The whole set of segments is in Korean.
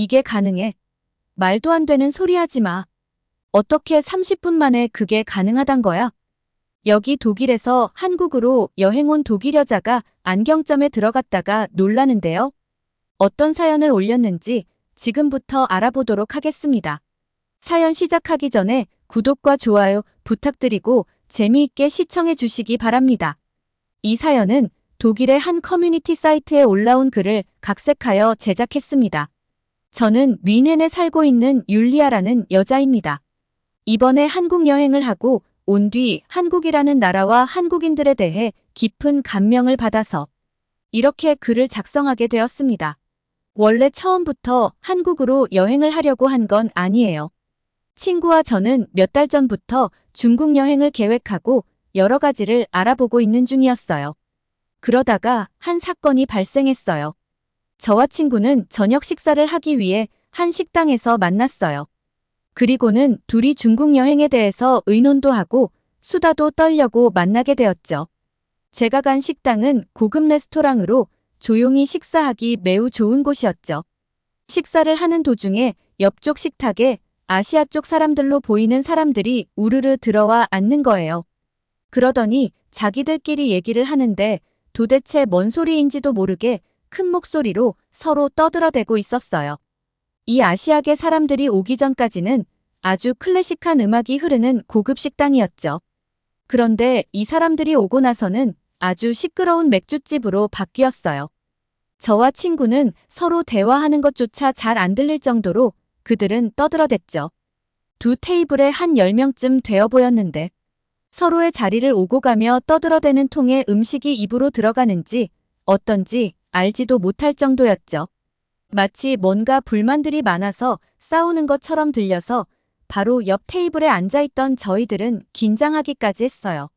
이게 가능해? 말도 안 되는 소리 하지 마. 어떻게 30분 만에 그게 가능하단 거야? 여기 독일에서 한국으로 여행 온 독일 여자가 안경점에 들어갔다가 놀라는데요. 어떤 사연을 올렸는지 지금부터 알아보도록 하겠습니다. 사연 시작하기 전에 구독과 좋아요 부탁드리고 재미있게 시청해 주시기 바랍니다. 이 사연은 독일의 한 커뮤니티 사이트에 올라온 글을 각색하여 제작했습니다. 저는 뮌헨에 살고 있는 율리아라는 여자입니다. 이번에 한국 여행을 하고 온 뒤 한국이라는 나라와 한국인들에 대해 깊은 감명을 받아서 이렇게 글을 작성하게 되었습니다. 원래 처음부터 한국으로 여행을 하려고 한 건 아니에요. 친구와 저는 몇 달 전부터 중국 여행을 계획하고 여러 가지를 알아보고 있는 중이었어요. 그러다가 한 사건이 발생했어요. 저와 친구는 저녁 식사를 하기 위해 한 식당에서 만났어요. 그리고는 둘이 중국 여행에 대해서 의논도 하고 수다도 떨려고 만나게 되었죠. 제가 간 식당은 고급 레스토랑으로 조용히 식사하기 매우 좋은 곳이었죠. 식사를 하는 도중에 옆쪽 식탁에 아시아 쪽 사람들로 보이는 사람들이 우르르 들어와 앉는 거예요. 그러더니 자기들끼리 얘기를 하는데 도대체 뭔 소리인지도 모르게 큰 목소리로 서로 떠들어대고 있었어요. 이 아시아계 사람들이 오기 전까지는 아주 클래식한 음악이 흐르는 고급 식당이었죠. 그런데 이 사람들이 오고 나서는 아주 시끄러운 맥주집으로 바뀌었어요. 저와 친구는 서로 대화하는 것조차 잘 안 들릴 정도로 그들은 떠들어댔죠. 두 테이블에 한 10명쯤 되어 보였는데 서로의 자리를 오고 가며 떠들어대는 통에 음식이 입으로 들어가는지 어떤지 알지도 못할 정도였죠. 마치 뭔가 불만들이 많아서 싸우는 것처럼 들려서 바로 옆 테이블에 앉아있던 저희들은 긴장하기까지 했어요.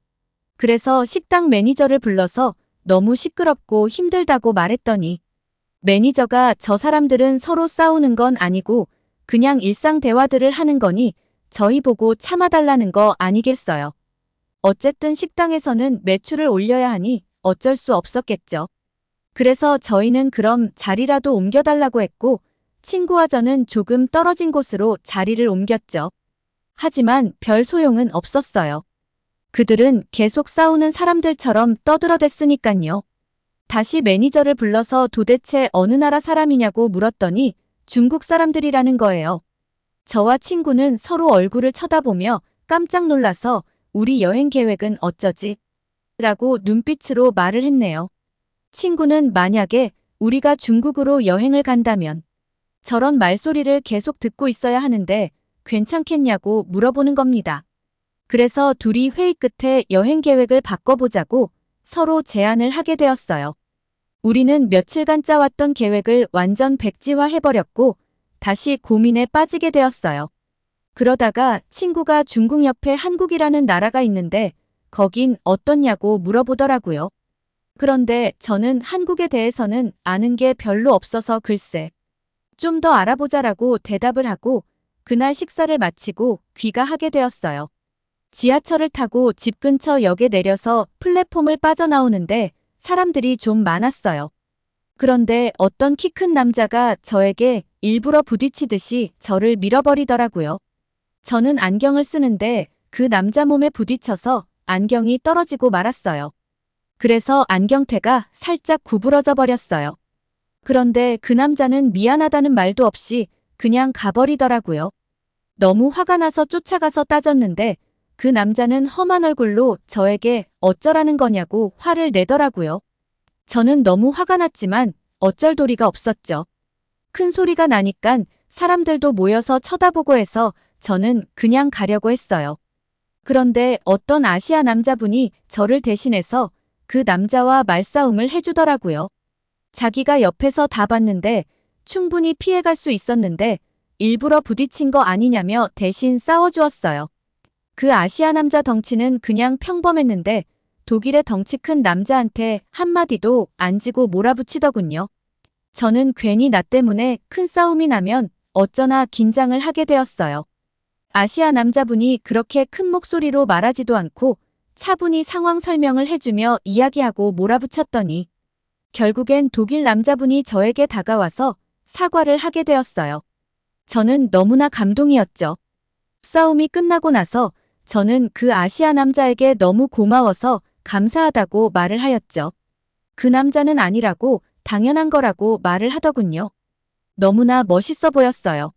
그래서 식당 매니저를 불러서 너무 시끄럽고 힘들다고 말했더니 매니저가 저 사람들은 서로 싸우는 건 아니고 그냥 일상 대화들을 하는 거니 저희 보고 참아달라는 거 아니겠어요. 어쨌든 식당에서는 매출을 올려야 하니 어쩔 수 없었겠죠. 그래서 저희는 그럼 자리라도 옮겨달라고 했고 친구와 저는 조금 떨어진 곳으로 자리를 옮겼죠. 하지만 별 소용은 없었어요. 그들은 계속 싸우는 사람들처럼 떠들어댔으니깐요. 다시 매니저를 불러서 도대체 어느 나라 사람이냐고 물었더니 중국 사람들이라는 거예요. 저와 친구는 서로 얼굴을 쳐다보며 깜짝 놀라서 우리 여행 계획은 어쩌지? 라고 눈빛으로 말을 했네요. 친구는 만약에 우리가 중국으로 여행을 간다면 저런 말소리를 계속 듣고 있어야 하는데 괜찮겠냐고 물어보는 겁니다. 그래서 둘이 회의 끝에 여행 계획을 바꿔보자고 서로 제안을 하게 되었어요. 우리는 며칠간 짜왔던 계획을 완전 백지화해버렸고 다시 고민에 빠지게 되었어요. 그러다가 친구가 중국 옆에 한국이라는 나라가 있는데 거긴 어떻냐고 물어보더라고요. 그런데 저는 한국에 대해서는 아는 게 별로 없어서 글쎄. 좀 더 알아보자라고 대답을 하고 그날 식사를 마치고 귀가하게 되었어요. 지하철을 타고 집 근처 역에 내려서 플랫폼을 빠져나오는데 사람들이 좀 많았어요. 그런데 어떤 키 큰 남자가 저에게 일부러 부딪히듯이 저를 밀어버리더라고요. 저는 안경을 쓰는데 그 남자 몸에 부딪혀서 안경이 떨어지고 말았어요. 그래서 안경테가 살짝 구부러져 버렸어요. 그런데 그 남자는 미안하다는 말도 없이 그냥 가버리더라고요. 너무 화가 나서 쫓아가서 따졌는데 그 남자는 험한 얼굴로 저에게 어쩌라는 거냐고 화를 내더라고요. 저는 너무 화가 났지만 어쩔 도리가 없었죠. 큰 소리가 나니깐 사람들도 모여서 쳐다보고 해서 저는 그냥 가려고 했어요. 그런데 어떤 아시아 남자분이 저를 대신해서 그 남자와 말싸움을 해주더라고요. 자기가 옆에서 다 봤는데 충분히 피해갈 수 있었는데 일부러 부딪힌 거 아니냐며 대신 싸워주었어요. 그 아시아 남자 덩치는 그냥 평범했는데 독일의 덩치 큰 남자한테 한마디도 안 지고 몰아붙이더군요. 저는 괜히 나 때문에 큰 싸움이 나면 어쩌나 긴장을 하게 되었어요. 아시아 남자분이 그렇게 큰 목소리로 말하지도 않고 차분히 상황 설명을 해주며 이야기하고 몰아붙였더니 결국엔 독일 남자분이 저에게 다가와서 사과를 하게 되었어요. 저는 너무나 감동이었죠. 싸움이 끝나고 나서 저는 그 아시아 남자에게 너무 고마워서 감사하다고 말을 하였죠. 그 남자는 아니라고 당연한 거라고 말을 하더군요. 너무나 멋있어 보였어요.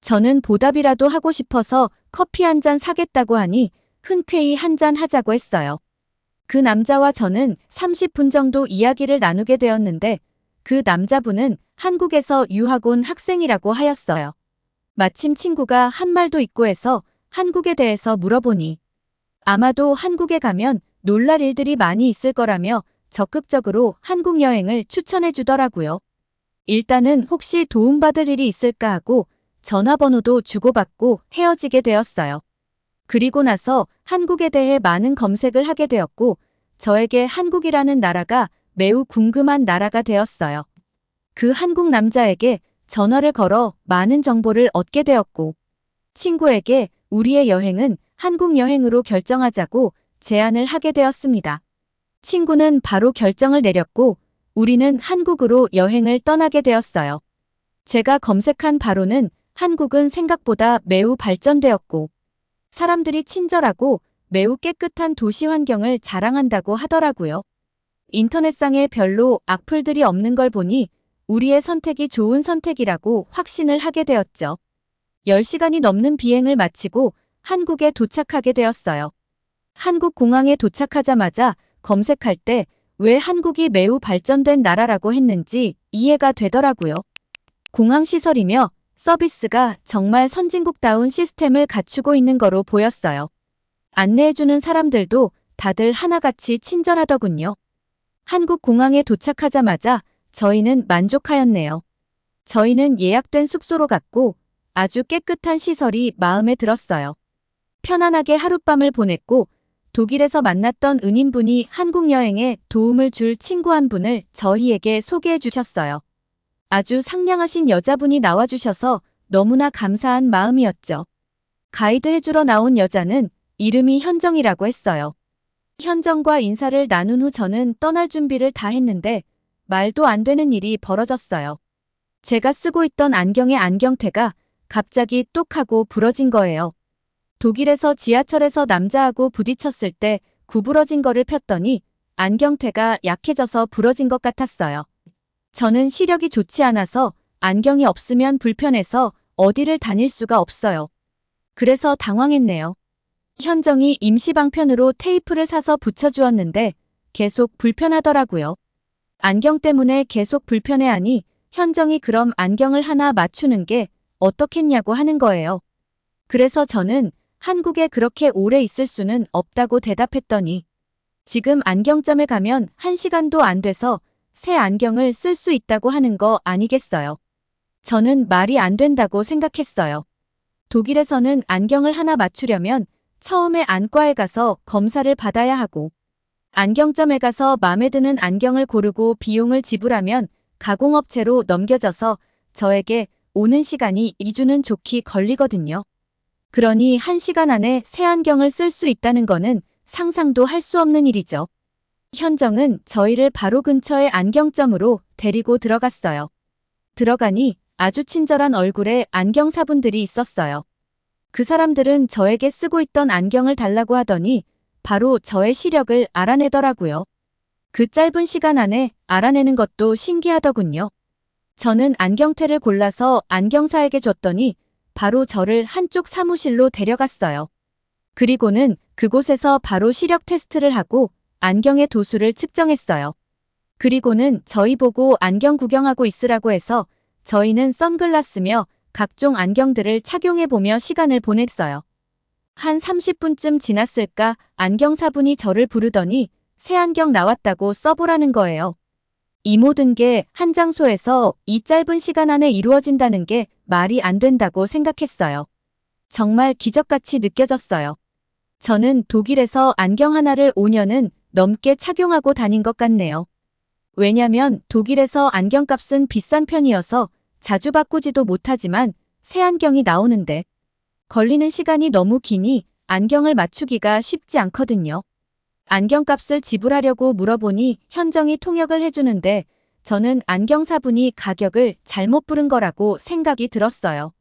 저는 보답이라도 하고 싶어서 커피 한 잔 사겠다고 하니 흔쾌히 한잔 하자고 했어요. 그 남자와 저는 30분 정도 이야기를 나누게 되었는데 그 남자분은 한국에서 유학 온 학생이라고 하였어요. 마침 친구가 한 말도 있고 해서 한국에 대해서 물어보니 아마도 한국에 가면 놀랄 일들이 많이 있을 거라며 적극적으로 한국 여행을 추천해 주더라고요. 일단은 혹시 도움받을 일이 있을까 하고 전화번호도 주고받고 헤어지게 되었어요. 그리고 나서 한국에 대해 많은 검색을 하게 되었고 저에게 한국이라는 나라가 매우 궁금한 나라가 되었어요. 그 한국 남자에게 전화를 걸어 많은 정보를 얻게 되었고 친구에게 우리의 여행은 한국 여행으로 결정하자고 제안을 하게 되었습니다. 친구는 바로 결정을 내렸고 우리는 한국으로 여행을 떠나게 되었어요. 제가 검색한 바로는 한국은 생각보다 매우 발전되었고 사람들이 친절하고 매우 깨끗한 도시 환경을 자랑한다고 하더라고요. 인터넷상에 별로 악플들이 없는 걸 보니 우리의 선택이 좋은 선택이라고 확신을 하게 되었죠. 10시간이 넘는 비행을 마치고 한국에 도착하게 되었어요. 한국 공항에 도착하자마자 검색할 때 왜 한국이 매우 발전된 나라라고 했는지 이해가 되더라고요. 공항 시설이며 서비스가 정말 선진국다운 시스템을 갖추고 있는 거로 보였어요. 안내해주는 사람들도 다들 하나같이 친절하더군요. 한국 공항에 도착하자마자 저희는 만족하였네요. 저희는 예약된 숙소로 갔고 아주 깨끗한 시설이 마음에 들었어요. 편안하게 하룻밤을 보냈고 독일에서 만났던 은인분이 한국 여행에 도움을 줄 친구 한 분을 저희에게 소개해 주셨어요. 아주 상냥하신 여자분이 나와주셔서 너무나 감사한 마음이었죠. 가이드 해주러 나온 여자는 이름이 현정이라고 했어요. 현정과 인사를 나눈 후 저는 떠날 준비를 다 했는데 말도 안 되는 일이 벌어졌어요. 제가 쓰고 있던 안경의 안경테가 갑자기 똑 하고 부러진 거예요. 독일에서 지하철에서 남자하고 부딪혔을 때 구부러진 거를 폈더니 안경테가 약해져서 부러진 것 같았어요. 저는 시력이 좋지 않아서 안경이 없으면 불편해서 어디를 다닐 수가 없어요. 그래서 당황했네요. 현정이 임시방편으로 테이프를 사서 붙여주었는데 계속 불편하더라고요. 안경 때문에 계속 불편해하니 현정이 그럼 안경을 하나 맞추는 게 어떻겠냐고 하는 거예요. 그래서 저는 한국에 그렇게 오래 있을 수는 없다고 대답했더니 지금 안경점에 가면 한 시간도 안 돼서 새 안경을 쓸 수 있다고 하는 거 아니겠어요. 저는 말이 안 된다고 생각했어요. 독일에서는 안경을 하나 맞추려면 처음에 안과에 가서 검사를 받아야 하고 안경점에 가서 마음에 드는 안경을 고르고 비용을 지불하면 가공업체로 넘겨져서 저에게 오는 시간이 2주는 좋게 걸리거든요. 그러니 1시간 안에 새 안경을 쓸 수 있다는 거는 상상도 할 수 없는 일이죠. 현정은 저희를 바로 근처의 안경점으로 데리고 들어갔어요. 들어가니 아주 친절한 얼굴의 안경사분들이 있었어요. 그 사람들은 저에게 쓰고 있던 안경을 달라고 하더니 바로 저의 시력을 알아내더라고요. 그 짧은 시간 안에 알아내는 것도 신기하더군요. 저는 안경테를 골라서 안경사에게 줬더니 바로 저를 한쪽 사무실로 데려갔어요. 그리고는 그곳에서 바로 시력 테스트를 하고 안경의 도수를 측정했어요. 그리고는 저희 보고 안경 구경하고 있으라고 해서 저희는 선글라스며 각종 안경들을 착용해보며 시간을 보냈어요. 한 30분쯤 지났을까 안경사분이 저를 부르더니 새 안경 나왔다고 써보라는 거예요. 이 모든 게 한 장소에서 이 짧은 시간 안에 이루어진다는 게 말이 안 된다고 생각했어요. 정말 기적같이 느껴졌어요. 저는 독일에서 안경 하나를 5년은 넘게 착용하고 다닌 것 같네요. 왜냐면 독일에서 안경값은 비싼 편이어서 자주 바꾸지도 못하지만 새 안경이 나오는데 걸리는 시간이 너무 기니 안경을 맞추기가 쉽지 않거든요. 안경값을 지불하려고 물어보니 현정이 통역을 해주는데 저는 안경사분이 가격을 잘못 부른 거라고 생각이 들었어요.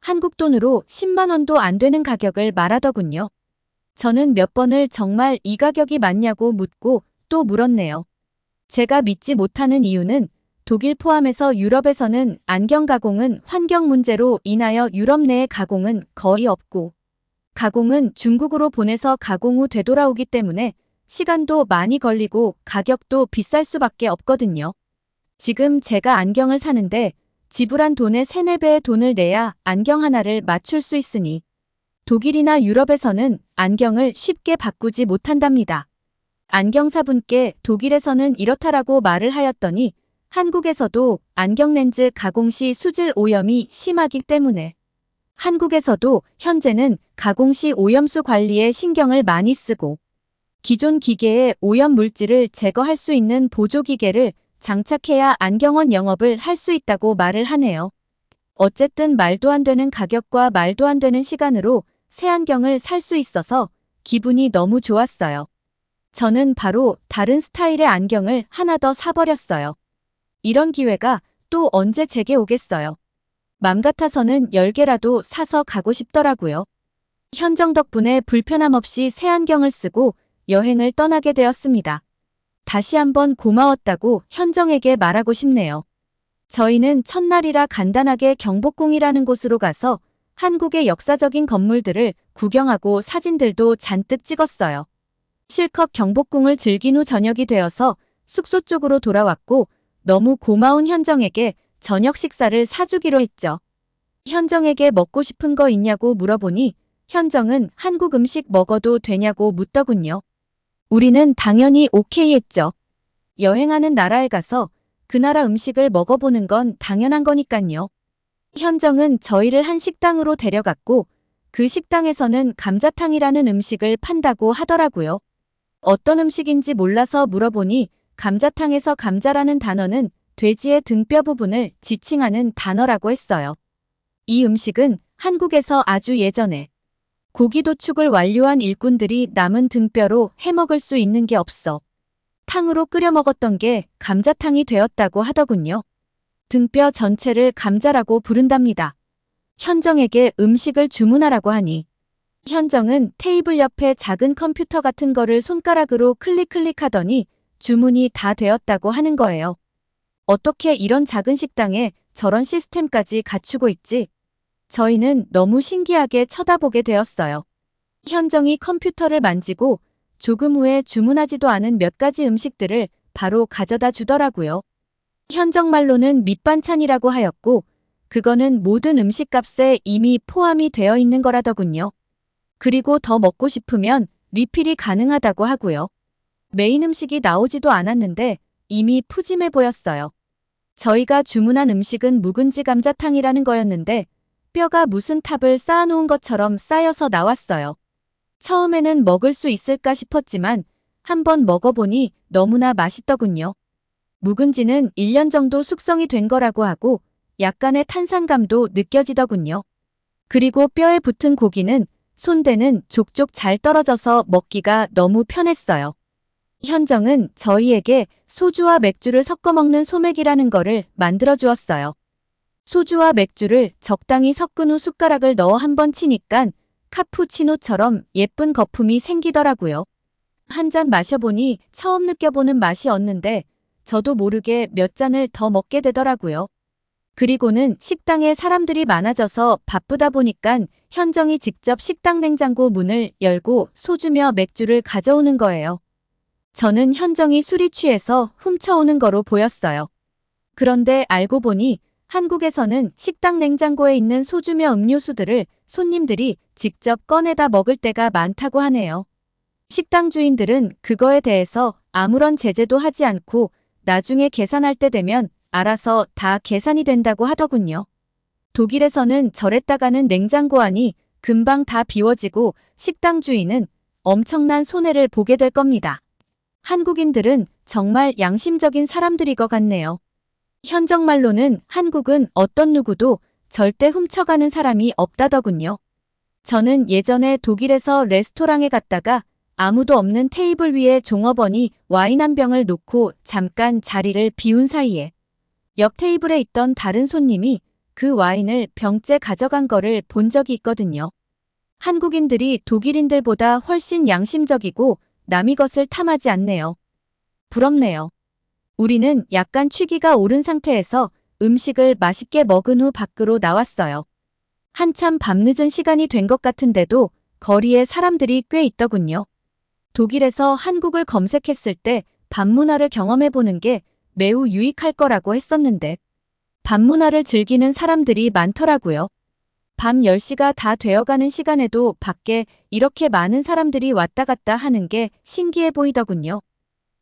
한국 돈으로 10만 원도 안 되는 가격을 말하더군요. 저는 몇 번을 정말 이 가격이 맞냐고 묻고 또 물었네요. 제가 믿지 못하는 이유는 독일 포함해서 유럽에서는 안경 가공은 환경 문제로 인하여 유럽 내의 가공은 거의 없고 가공은 중국으로 보내서 가공 후 되돌아오기 때문에 시간도 많이 걸리고 가격도 비쌀 수밖에 없거든요. 지금 제가 안경을 사는데 지불한 돈의 3, 4배의 돈을 내야 안경 하나를 맞출 수 있으니 독일이나 유럽에서는 안경을 쉽게 바꾸지 못한답니다. 안경사분께 독일에서는 이렇다라고 말을 하였더니 한국에서도 안경 렌즈 가공 시 수질 오염이 심하기 때문에 한국에서도 현재는 가공 시 오염수 관리에 신경을 많이 쓰고 기존 기계의 오염 물질을 제거할 수 있는 보조기계를 장착해야 안경원 영업을 할 수 있다고 말을 하네요. 어쨌든 말도 안 되는 가격과 말도 안 되는 시간으로 새 안경을 살 수 있어서 기분이 너무 좋았어요. 저는 바로 다른 스타일의 안경을 하나 더 사버렸어요. 이런 기회가 또 언제 제게 오겠어요. 맘 같아서는 10개라도 사서 가고 싶더라고요. 현정 덕분에 불편함 없이 새 안경을 쓰고 여행을 떠나게 되었습니다. 다시 한번 고마웠다고 현정에게 말하고 싶네요. 저희는 첫날이라 간단하게 경복궁이라는 곳으로 가서 한국의 역사적인 건물들을 구경하고 사진들도 잔뜩 찍었어요. 실컷 경복궁을 즐긴 후 저녁이 되어서 숙소 쪽으로 돌아왔고 너무 고마운 현정에게 저녁 식사를 사주기로 했죠. 현정에게 먹고 싶은 거 있냐고 물어보니 현정은 한국 음식 먹어도 되냐고 묻더군요. 우리는 당연히 오케이 했죠. 여행하는 나라에 가서 그 나라 음식을 먹어보는 건 당연한 거니깐요. 현정은 저희를 한 식당으로 데려갔고 그 식당에서는 감자탕이라는 음식을 판다고 하더라고요. 어떤 음식인지 몰라서 물어보니 감자탕에서 감자라는 단어는 돼지의 등뼈 부분을 지칭하는 단어라고 했어요. 이 음식은 한국에서 아주 예전에 고기 도축을 완료한 일꾼들이 남은 등뼈로 해먹을 수 있는 게 없어 탕으로 끓여 먹었던 게 감자탕이 되었다고 하더군요. 등뼈 전체를 감자라고 부른답니다. 현정에게 음식을 주문하라고 하니 현정은 테이블 옆에 작은 컴퓨터 같은 거를 손가락으로 클릭 클릭하더니 주문이 다 되었다고 하는 거예요. 어떻게 이런 작은 식당에 저런 시스템까지 갖추고 있지? 저희는 너무 신기하게 쳐다보게 되었어요. 현정이 컴퓨터를 만지고 조금 후에 주문하지도 않은 몇 가지 음식들을 바로 가져다 주더라고요. 현정 말로는 밑반찬이라고 하였고, 그거는 모든 음식값에 이미 포함이 되어 있는 거라더군요. 그리고 더 먹고 싶으면 리필이 가능하다고 하고요. 메인 음식이 나오지도 않았는데 이미 푸짐해 보였어요. 저희가 주문한 음식은 묵은지 감자탕이라는 거였는데 뼈가 무슨 탑을 쌓아놓은 것처럼 쌓여서 나왔어요. 처음에는 먹을 수 있을까 싶었지만 한번 먹어보니 너무나 맛있더군요. 묵은지는 1년 정도 숙성이 된 거라고 하고 약간의 탄산감도 느껴지더군요. 그리고 뼈에 붙은 고기는 손대는 족족 잘 떨어져서 먹기가 너무 편했어요. 현정은 저희에게 소주와 맥주를 섞어 먹는 소맥이라는 거를 만들어 주었어요. 소주와 맥주를 적당히 섞은 후 숟가락을 넣어 한 번 치니깐 카푸치노처럼 예쁜 거품이 생기더라고요. 한 잔 마셔보니 처음 느껴보는 맛이었는데 저도 모르게 몇 잔을 더 먹게 되더라고요. 그리고는 식당에 사람들이 많아져서 바쁘다 보니깐 현정이 직접 식당 냉장고 문을 열고 소주며 맥주를 가져오는 거예요. 저는 현정이 술이 취해서 훔쳐오는 거로 보였어요. 그런데 알고 보니 한국에서는 식당 냉장고에 있는 소주며 음료수들을 손님들이 직접 꺼내다 먹을 때가 많다고 하네요. 식당 주인들은 그거에 대해서 아무런 제재도 하지 않고 나중에 계산할 때 되면 알아서 다 계산이 된다고 하더군요. 독일에서는 저랬다가는 냉장고 안이 금방 다 비워지고 식당 주인은 엄청난 손해를 보게 될 겁니다. 한국인들은 정말 양심적인 사람들이 것 같네요. 현정말로는 한국은 어떤 누구도 절대 훔쳐가는 사람이 없다더군요. 저는 예전에 독일에서 레스토랑에 갔다가 아무도 없는 테이블 위에 종업원이 와인 한 병을 놓고 잠깐 자리를 비운 사이에 옆 테이블에 있던 다른 손님이 그 와인을 병째 가져간 거를 본 적이 있거든요. 한국인들이 독일인들보다 훨씬 양심적이고 남의 것을 탐하지 않네요. 부럽네요. 우리는 약간 취기가 오른 상태에서 음식을 맛있게 먹은 후 밖으로 나왔어요. 한참 밤늦은 시간이 된 것 같은데도 거리에 사람들이 꽤 있더군요. 독일에서 한국을 검색했을 때 밤문화를 경험해보는 게 매우 유익할 거라고 했었는데 밤문화를 즐기는 사람들이 많더라고요. 밤 10시가 다 되어가는 시간에도 밖에 이렇게 많은 사람들이 왔다 갔다 하는 게 신기해 보이더군요.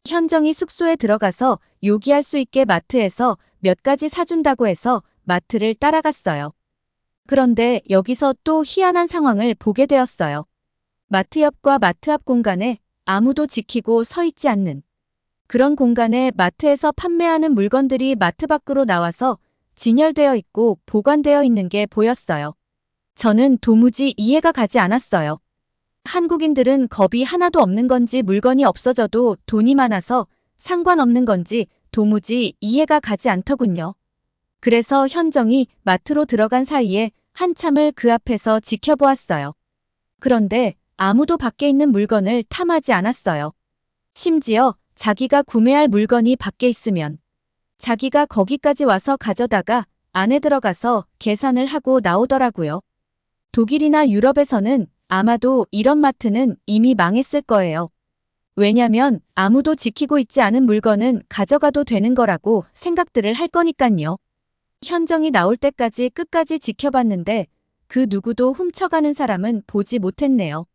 현정이 숙소에 들어가서 요기할 수 있게 마트에서 몇 가지 사준다고 해서 마트를 따라갔어요. 그런데 여기서 또 희한한 상황을 보게 되었어요. 마트 옆과 마트 앞 공간에 아무도 지키고 서 있지 않는 그런 공간에 마트에서 판매하는 물건들이 마트 밖으로 나와서 진열되어 있고 보관되어 있는 게 보였어요. 저는 도무지 이해가 가지 않았어요. 한국인들은 겁이 하나도 없는 건지 물건이 없어져도 돈이 많아서 상관없는 건지 도무지 이해가 가지 않더군요. 그래서 현정이 마트로 들어간 사이에 한참을 그 앞에서 지켜보았어요. 그런데 아무도 밖에 있는 물건을 탐하지 않았어요. 심지어 자기가 구매할 물건이 밖에 있으면 자기가 거기까지 와서 가져다가 안에 들어가서 계산을 하고 나오더라고요. 독일이나 유럽에서는 아마도 이런 마트는 이미 망했을 거예요. 왜냐면 아무도 지키고 있지 않은 물건은 가져가도 되는 거라고 생각들을 할 거니깐요. 현정이 나올 때까지 끝까지 지켜봤는데 그 누구도 훔쳐가는 사람은 보지 못했네요.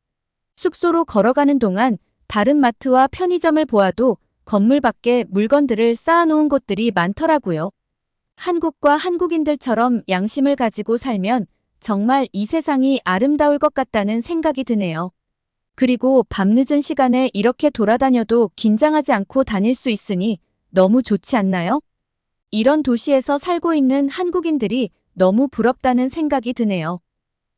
숙소로 걸어가는 동안 다른 마트와 편의점을 보아도 건물 밖에 물건들을 쌓아놓은 곳들이 많더라고요. 한국과 한국인들처럼 양심을 가지고 살면 정말 이 세상이 아름다울 것 같다는 생각이 드네요. 그리고 밤늦은 시간에 이렇게 돌아다녀도 긴장하지 않고 다닐 수 있으니 너무 좋지 않나요? 이런 도시에서 살고 있는 한국인들이 너무 부럽다는 생각이 드네요.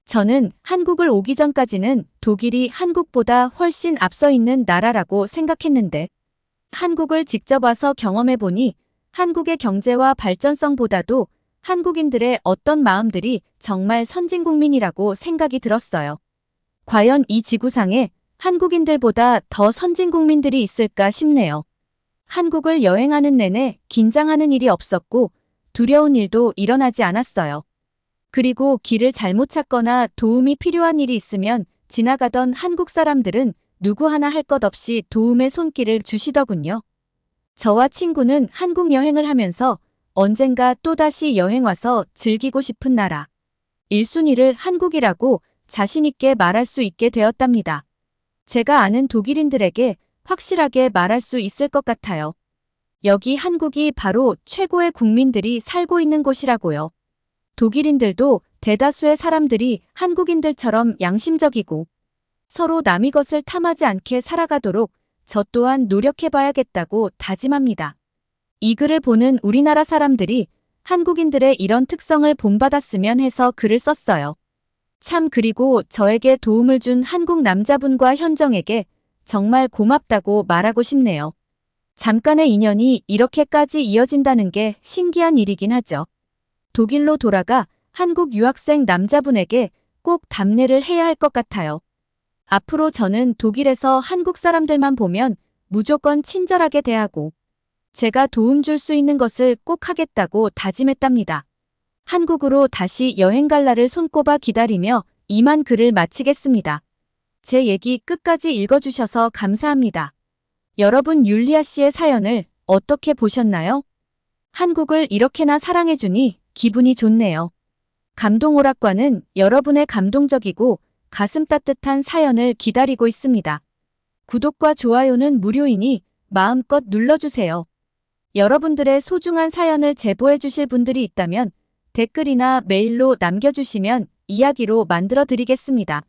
저는 한국을 오기 전까지는 독일이 한국보다 훨씬 앞서 있는 나라라고 생각했는데 한국을 직접 와서 경험해보니 한국의 경제와 발전성보다도 한국인들의 어떤 마음들이 정말 선진국민이라고 생각이 들었어요. 과연 이 지구상에 한국인들보다 더 선진국민들이 있을까 싶네요. 한국을 여행하는 내내 긴장하는 일이 없었고 두려운 일도 일어나지 않았어요. 그리고 길을 잘못 찾거나 도움이 필요한 일이 있으면 지나가던 한국 사람들은 누구 하나 할 것 없이 도움의 손길을 주시더군요. 저와 친구는 한국 여행을 하면서 언젠가 또다시 여행 와서 즐기고 싶은 나라. 1순위를 한국이라고 자신있게 말할 수 있게 되었답니다. 제가 아는 독일인들에게 확실하게 말할 수 있을 것 같아요. 여기 한국이 바로 최고의 국민들이 살고 있는 곳이라고요. 독일인들도 대다수의 사람들이 한국인들처럼 양심적이고 서로 남의 것을 탐하지 않게 살아가도록 저 또한 노력해봐야겠다고 다짐합니다. 이 글을 보는 우리나라 사람들이 한국인들의 이런 특성을 본받았으면 해서 글을 썼어요. 참 그리고 저에게 도움을 준 한국 남자분과 현정에게 정말 고맙다고 말하고 싶네요. 잠깐의 인연이 이렇게까지 이어진다는 게 신기한 일이긴 하죠. 독일로 돌아가 한국 유학생 남자분에게 꼭 답례를 해야 할 것 같아요. 앞으로 저는 독일에서 한국 사람들만 보면 무조건 친절하게 대하고 제가 도움 줄 수 있는 것을 꼭 하겠다고 다짐했답니다. 한국으로 다시 여행 갈 날을 손꼽아 기다리며 이만 글을 마치겠습니다. 제 얘기 끝까지 읽어주셔서 감사합니다. 여러분 율리아 씨의 사연을 어떻게 보셨나요? 한국을 이렇게나 사랑해주니 기분이 좋네요. 감동 오락관은 여러분의 감동적이고 가슴 따뜻한 사연을 기다리고 있습니다. 구독과 좋아요는 무료이니 마음껏 눌러주세요. 여러분들의 소중한 사연을 제보해 주실 분들이 있다면 댓글이나 메일로 남겨주시면 이야기로 만들어 드리겠습니다.